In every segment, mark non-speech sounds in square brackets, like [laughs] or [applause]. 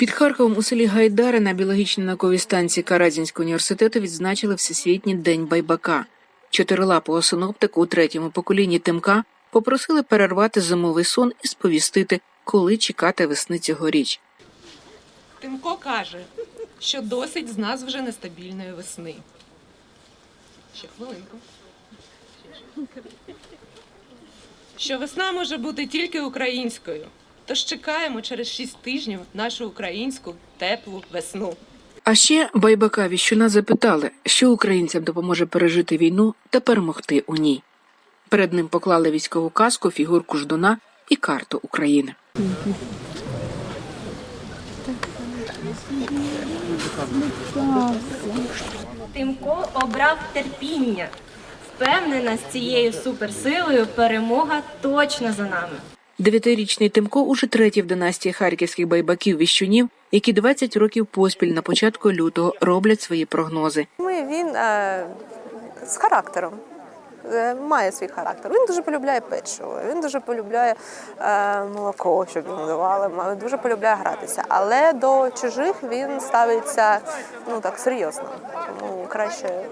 Під Харковом у селі Гайдари на біологічній науковій станції Каразінського університету відзначили Всесвітній день байбака. Чотирилапого синоптика у третьому поколінні Тимка попросили перервати зимовий сон і сповістити, коли чекати весни цьогоріч. Тимко каже, що досить з нас вже нестабільної весни. Ще хвилинку. Що весна може бути тільки українською. Тож чекаємо через шість тижнів нашу українську теплу весну. А ще байбака віщуна запитали, що українцям допоможе пережити війну та перемогти у ній. Перед ним поклали військову каску, фігурку ждуна і карту України. Тимко обрав терпіння. Впевнена, з цією суперсилою перемога точно за нами. Дев'ятирічний Тимко уже третій в династії харківських байбаків віщунів, які 20 років поспіль на початку лютого роблять свої прогнози. Ми він е, з характером. е, Має свій характер. Він дуже полюбляє печиво, він дуже полюбляє е, молоко, щоб йому давали, м- дуже полюбляє гратися. Але до чужих він ставиться ну так серйозно. Тому краще,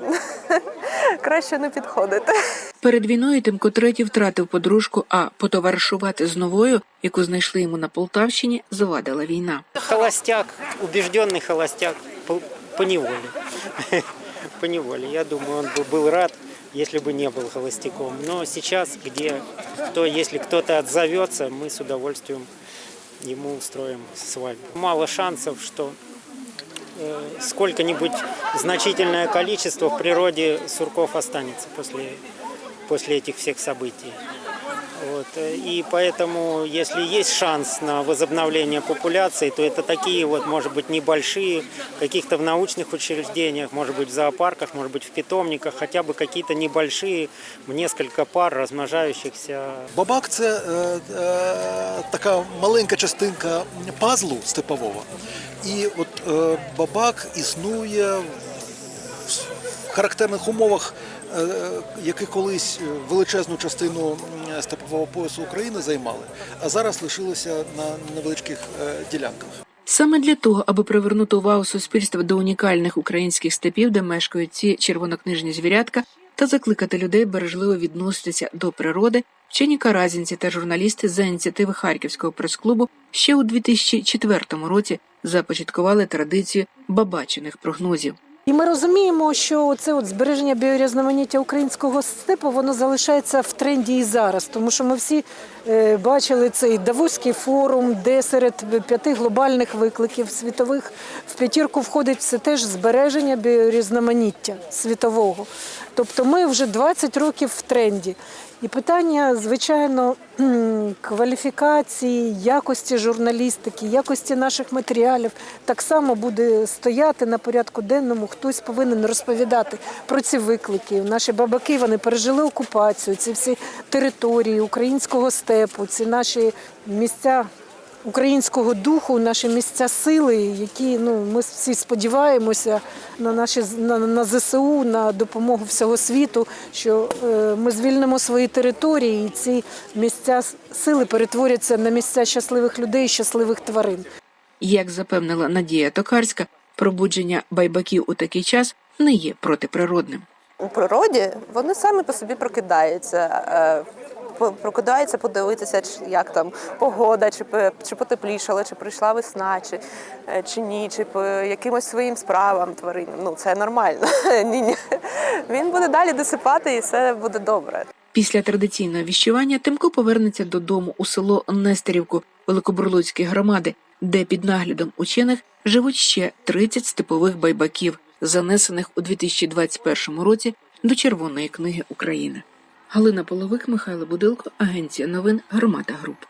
[laughs] краще не підходити. Перед війною Тимко третій втратив подружку, а потоваришувати з новою, яку знайшли йому на Полтавщині, завадила війна. Холостяк, убежденный холостяк по, по неволе. [laughs] по неволе. Я думаю, он бы был рад, если бы не был холостяком. Но сейчас, где кто, если кто-то отзовется, мы с удовольствием ему устроим свадьбу. Мало шансов, что э, сколько-нибудь значительное количество в природе сурков останется после, после этих всех событий. Вот. э, И поэтому, если есть шанс на возобновление популяции, то это такие вот, может быть, небольшие, каких-то в научных учреждениях, может быть, в зоопарках, может быть, в питомниках, хотя бы какие-то небольшие, в несколько пар размножающихся Бабак це е, е, така маленька частинка пазлу степового. І от е, бабак існує в, в характерних умовах, е, які колись величезну частину степового поясу України займали, а зараз лишилися на невеличких е, ділянках. Саме для того, аби привернути увагу суспільства до унікальних українських степів, де мешкають ці червонокнижні звірятка, та закликати людей бережливо відноситися до природи, вчені каразінці та журналісти за ініціативи Харківського прес-клубу ще у 2004 році започаткували традицію бабачених прогнозів. І ми розуміємо, що це от збереження біорізноманіття українського степу воно залишається в тренді і зараз, тому що ми всі е, бачили цей Давоський форум, де серед п'яти глобальних викликів світових в п'ятірку входить все теж збереження біорізноманіття світового. Тобто ми вже 20 років в тренді. І питання, звичайно, кваліфікації, якості журналістики, якості наших матеріалів так само буде стояти на порядку денному. Хтось повинен розповідати про ці виклики. Наші бабаки вони пережили окупацію, ці всі території українського степу, ці наші місця українського духу, наші місця сили, які ну ми всі сподіваємося на наші на, на ЗСУ, на допомогу всього світу, що е, ми звільнимо свої території, і ці місця сили перетворяться на місця щасливих людей, щасливих тварин. Як запевнила Надія Токарська, пробудження байбаків у такий час не є протиприродним. У природі вони самі по собі прокидаються. Прокидаються подивитися, як там погода, чи, чи потеплішала, чи прийшла весна, чи, е, чи ні, чи по якимось своїм справам тваринам. Ну це нормально. [laughs] Ні, ні. Він буде далі досипати і все буде добре. Після традиційного віщування Тимко повернеться додому у село Нестерівку Великобурлуцької громади, де під наглядом учених живуть ще 30 степових байбаків, занесених у 2021 році до Червоної книги України. Галина Половик, Михайло Будилко, Агенція новин Громада Груп.